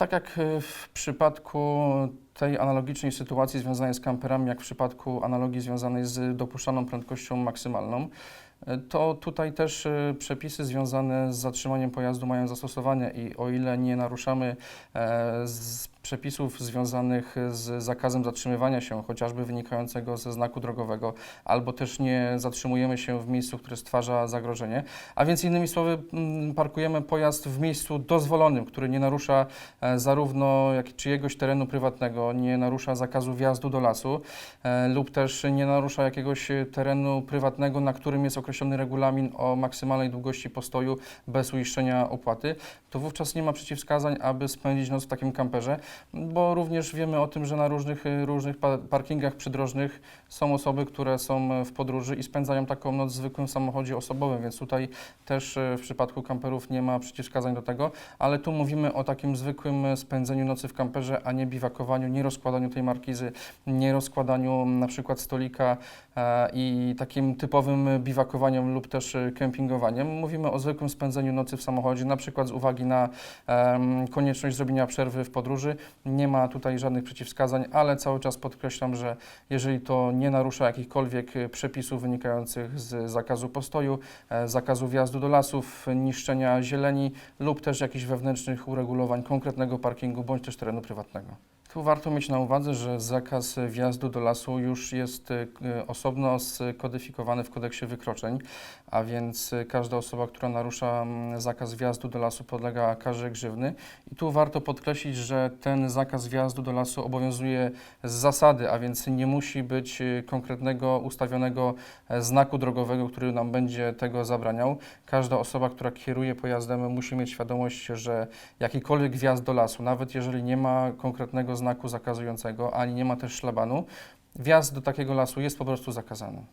Tak jak y, w przypadku tej analogicznej sytuacji związanej z kamperami, jak w przypadku analogii związanej z dopuszczaną prędkością maksymalną, to tutaj też y, przepisy związane z zatrzymaniem pojazdu mają zastosowanie i o ile nie naruszamy e, przepisów związanych z zakazem zatrzymywania się, chociażby wynikającego ze znaku drogowego, albo też nie zatrzymujemy się w miejscu, które stwarza zagrożenie, a więc innymi słowy parkujemy pojazd w miejscu dozwolonym, który nie narusza e, zarówno jak czyjegoś terenu prywatnego, nie narusza zakazu wjazdu do lasu e, lub też nie narusza jakiegoś terenu prywatnego, na którym jest określony regulamin o maksymalnej długości postoju bez uiszczenia opłaty, to wówczas nie ma przeciwwskazań, aby spędzić noc w takim kamperze, bo również wiemy o tym, że na różnych, e, różnych pa- parkingach przydrożnych są osoby, które są e, w podróży i spędzają taką noc w zwykłym samochodzie osobowym, więc tutaj też e, w przypadku kamperów nie ma przeciwwskazań do tego, ale tu mówimy o takim zwykłym e, spędzeniu nocy w kamperze, a nie biwakowaniu, nie rozkładaniu tej markizy, nie rozkładaniu na przykład stolika i takim typowym biwakowaniem lub też e, kempingowaniem. Mówimy o zwykłym spędzeniu nocy w samochodzie, na przykład z uwagi na em, konieczność zrobienia przerwy w podróży. Nie ma tutaj żadnych przeciwwskazań, ale cały czas podkreślam, że jeżeli to nie narusza jakichkolwiek e, przepisów wynikających z zakazu postoju, e, zakazu wjazdu do lasów, niszczenia zieleni lub też jakichś wewnętrznych uregulowań konkretnego parkingu bądź też terenu prywatnego. Tu warto mieć na uwadze, że zakaz wjazdu do lasu już jest e, osobno skodyfikowany w kodeksie wykroczeń, a więc każda osoba, która narusza mm, zakaz wjazdu do lasu podlega karze grzywny. I tu warto podkreślić, że ten zakaz wjazdu do lasu obowiązuje z zasady, a więc nie musi być e, konkretnego ustawionego e, znaku drogowego, który nam będzie tego zabraniał. Każda osoba, która kieruje pojazdem, musi mieć świadomość, że jakikolwiek wjazd do lasu, nawet jeżeli nie ma konkretnego znaku zakazującego, ani nie ma też szlabanu, wjazd do takiego lasu jest po prostu zakazany.